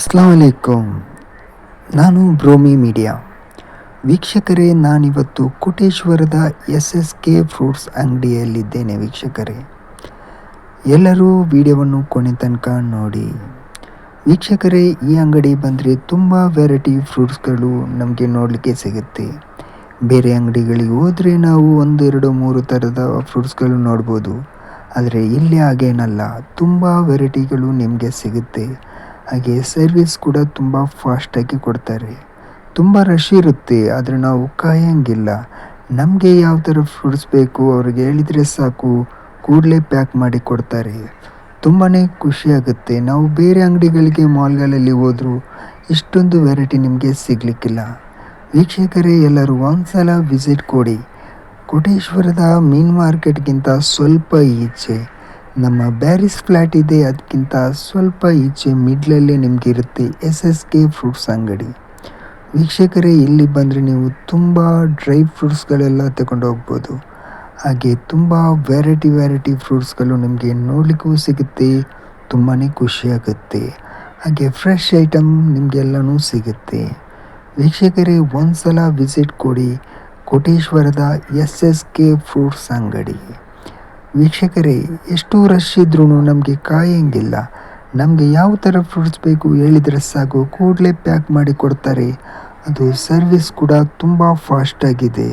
ಅಸ್ಲಾಂ ವಲೈಕುಮ್ ನಾನು ಬ್ರೋಮಿ ಮೀಡಿಯಾ. ವೀಕ್ಷಕರೇ, ನಾನಿವತ್ತು ಕೋಟೇಶ್ವರದ ಎಸ್ ಎಸ್ ಕೆ ಫ್ರೂಟ್ಸ್ ಅಂಗಡಿಯಲ್ಲಿದ್ದೇನೆ ವೀಕ್ಷಕರೇ. ಎಲ್ಲರೂ ವಿಡಿಯೋವನ್ನು ಕೊನೆ ತನಕ ನೋಡಿ. ವೀಕ್ಷಕರೇ, ಈ ಅಂಗಡಿ ಬಂದರೆ ತುಂಬ ವೆರೈಟಿ ಫ್ರೂಟ್ಸ್ಗಳು ನಮಗೆ ನೋಡಲಿಕ್ಕೆ ಸಿಗುತ್ತೆ. ಬೇರೆ ಅಂಗಡಿಗಳಿಗೆ ಹೋದರೆ ನಾವು ಒಂದೆರಡು ಮೂರು ಥರದ ಫ್ರೂಟ್ಸ್ಗಳು ನೋಡ್ಬೋದು. ಆದರೆ ಇಲ್ಲಿ ಹಾಗೇನಲ್ಲ, ತುಂಬ ವೆರೈಟಿಗಳು ನಿಮಗೆ ಸಿಗುತ್ತೆ. ಹಾಗೆ ಸರ್ವಿಸ್ ಕೂಡ ತುಂಬ ಫಾಸ್ಟಾಗಿ ಕೊಡ್ತಾರೆ. ತುಂಬ ರಶ್ ಇರುತ್ತೆ, ಆದರೆ ನಾವು ಕಾಯೋಂಗಿಲ್ಲ. ನಮಗೆ ಯಾವ ಥರ ಫ್ರೂಟ್ಸ್ ಬೇಕು, ಅವ್ರಿಗೆ ಹೇಳಿದರೆ ಸಾಕು, ಕೂಡಲೇ ಪ್ಯಾಕ್ ಮಾಡಿ ಕೊಡ್ತಾರೆ. ತುಂಬಾ ಖುಷಿಯಾಗುತ್ತೆ ನಾವು ಬೇರೆ ಅಂಗಡಿಗಳಿಗೆ ಮಾಲ್ಗಳಲ್ಲಿ ಹೋದರೂ ಇಷ್ಟೊಂದು ವೆರೈಟಿ ನಿಮಗೆ ಸಿಗಲಿಕ್ಕಿಲ್ಲ. ವೀಕ್ಷಕರೇ, ಎಲ್ಲರೂ ಒಂದ್ಸಲ ವಿಸಿಟ್ ಕೊಡಿ. ಕೋಟೇಶ್ವರದ ಮೀನ್ ಮಾರ್ಕೆಟ್ಗಿಂತ ಸ್ವಲ್ಪ ಈಚೆ. ನಮ್ಮ ಬ್ಯಾರಿಸ್ ಫ್ಲ್ಯಾಟ್ ಇದೆ, ಅದಕ್ಕಿಂತ ಸ್ವಲ್ಪ ಈಚೆ ಮಿಡ್ಲಲ್ಲಿ ನಿಮಗೆ ಇರುತ್ತೆ ಎಸ್ ಎಸ್ ಕೆ ಫ್ರೂಟ್ಸ್ ಅಂಗಡಿ. ವೀಕ್ಷಕರೇ, ಇಲ್ಲಿ ಬಂದರೆ ನೀವು ತುಂಬ ಡ್ರೈ ಫ್ರೂಟ್ಸ್ಗಳೆಲ್ಲ ತಗೊಂಡು ಹೋಗ್ಬೋದು ಹಾಗೆ ತುಂಬ ವೆರೈಟಿ ವೆರೈಟಿ ಫ್ರೂಟ್ಸ್ಗಳು ನಿಮಗೆ ನೋಡಲಿಕ್ಕೂ ಸಿಗುತ್ತೆ ತುಂಬಾ ಖುಷಿಯಾಗುತ್ತೆ. ಹಾಗೆ ಫ್ರೆಶ್ ಐಟಮ್ ನಿಮಗೆಲ್ಲನೂ ಸಿಗುತ್ತೆ. ವೀಕ್ಷಕರೇ ಒಂದು ಸಲ ವಿಸಿಟ್ ಕೊಡಿ, ಕೋಟೇಶ್ವರದ ಎಸ್ ಎಸ್ ಕೆ ಫ್ರೂಟ್ಸ್ ಅಂಗಡಿ. ವೀಕ್ಷಕರೇ, ಎಷ್ಟು ರಶ್ ಇದ್ರೂ ನಮಗೆ ಕಾಯಂಗಿಲ್ಲ. ನಮಗೆ ಯಾವ ಥರ ಫ್ರೂಟ್ಸ್ ಬೇಕು ಹೇಳಿದರೆ ಸಾಕು, ಕೂಡಲೇ ಪ್ಯಾಕ್ ಮಾಡಿ ಕೊಡ್ತಾರೆ. ಅದು ಸರ್ವಿಸ್ ಕೂಡ ತುಂಬ ಫಾಸ್ಟಾಗಿದೆ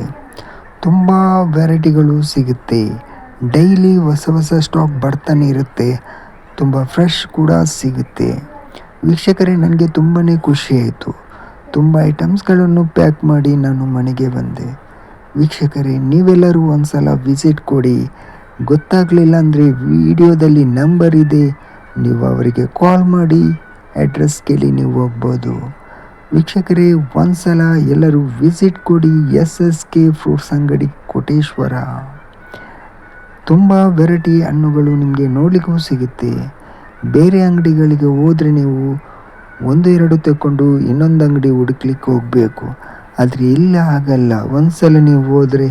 ತುಂಬ ವೆರೈಟಿಗಳು ಸಿಗುತ್ತೆ. ಡೈಲಿ ಹೊಸ ಹೊಸ ಸ್ಟಾಕ್ ಬರ್ತಾನೆ ಇರುತ್ತೆ. ತುಂಬ ಫ್ರೆಶ್ ಕೂಡ ಸಿಗುತ್ತೆ. ವೀಕ್ಷಕರೇ, ನನಗೆ ತುಂಬಾ ಖುಷಿ ಆಯಿತು. ತುಂಬ ಐಟಮ್ಸ್ಗಳನ್ನು ಪ್ಯಾಕ್ ಮಾಡಿ ನಾನು ಮನೆಗೆ ಬಂದೆ. ವೀಕ್ಷಕರೇ, ನೀವೆಲ್ಲರೂ ಒಂದು ಸಲ ವಿಸಿಟ್ ಕೊಡಿ. ಗೊತ್ತಾಗಲಿಲ್ಲ ಅಂದರೆ ವಿಡಿಯೋದಲ್ಲಿ ನಂಬರ್ ಇದೆ. ನೀವು ಅವರಿಗೆ ಕಾಲ್ ಮಾಡಿ ಅಡ್ರೆಸ್ ಕೇಳಿ ನೀವು ಹೋಗ್ಬೋದು. ವೀಕ್ಷಕರೇ ಒಂದು ಸಲ ಎಲ್ಲರೂ ವಿಸಿಟ್ ಕೊಡಿ ಎಸ್ ಎಸ್ ಕೆ ಫ್ರೂಟ್ಸ್ ಅಂಗಡಿ ಕೋಟೇಶ್ವರ. ತುಂಬ ವೆರೈಟಿ ಹಣ್ಣುಗಳು ನಿಮಗೆ ನೋಡಲಿಕ್ಕೂ ಸಿಗುತ್ತೆ. ಬೇರೆ ಅಂಗಡಿಗಳಿಗೆ ಹೋದರೆ ನೀವು ಒಂದು, ಎರಡು ತಗೊಂಡು ಇನ್ನೊಂದು ಅಂಗಡಿ ಹುಡುಕ್ಲಿಕ್ಕೆ ಹೋಗಬೇಕು. ಆದರೆ ಇಲ್ಲ ಆಗಲ್ಲ ಒಂದು ಸಲ ನೀವು ಹೋದರೆ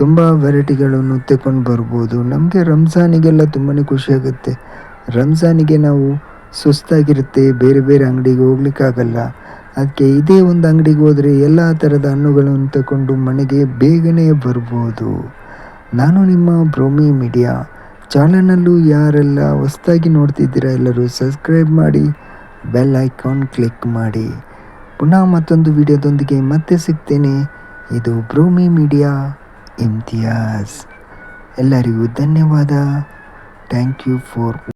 ತುಂಬ ವೆರೈಟಿಗಳನ್ನು ತಗೊಂಡು ಬರ್ಬೋದು. ನಮಗೆ ರಂಜಾನಿಗೆಲ್ಲ ತುಂಬಾ ಖುಷಿಯಾಗುತ್ತೆ ರಂಜಾನಿಗೆ ನಾವು ಸುಸ್ತಾಗಿರುತ್ತೆ, ಬೇರೆ ಬೇರೆ ಅಂಗಡಿಗೆ ಹೋಗ್ಲಿಕ್ಕಾಗಲ್ಲ. ಅದಕ್ಕೆ ಇದೇ ಒಂದು ಅಂಗಡಿಗೆ ಹೋದರೆ ಎಲ್ಲ ಥರದ ಹಣ್ಣುಗಳನ್ನು ತಗೊಂಡು ಮನೆಗೆ ಬೇಗನೆ ಬರ್ಬೋದು. ನಾನು ನಿಮ್ಮ ಬ್ರೋಮಿ ಮೀಡಿಯಾ ಚಾನಲಲ್ಲೂ ಯಾರೆಲ್ಲ ಹೊಸ್ದಾಗಿ ನೋಡ್ತಿದ್ದೀರಾ ಎಲ್ಲರೂ ಸಬ್ಸ್ಕ್ರೈಬ್ ಮಾಡಿ, ಬೆಲ್ ಐಕಾನ್ ಕ್ಲಿಕ್ ಮಾಡಿ. ಪುನಃ ಮತ್ತೊಂದು ವಿಡಿಯೋದೊಂದಿಗೆ ಮತ್ತೆ ಸಿಗ್ತೇನೆ. ಇದು ಬ್ರೋಮಿ ಮೀಡಿಯಾ. ಇಮ್ತಿಯಾಸ್ ಎಲ್ಲರಿಗೂ ಧನ್ಯವಾದ ಥ್ಯಾಂಕ್ ಯು ಫಾರ್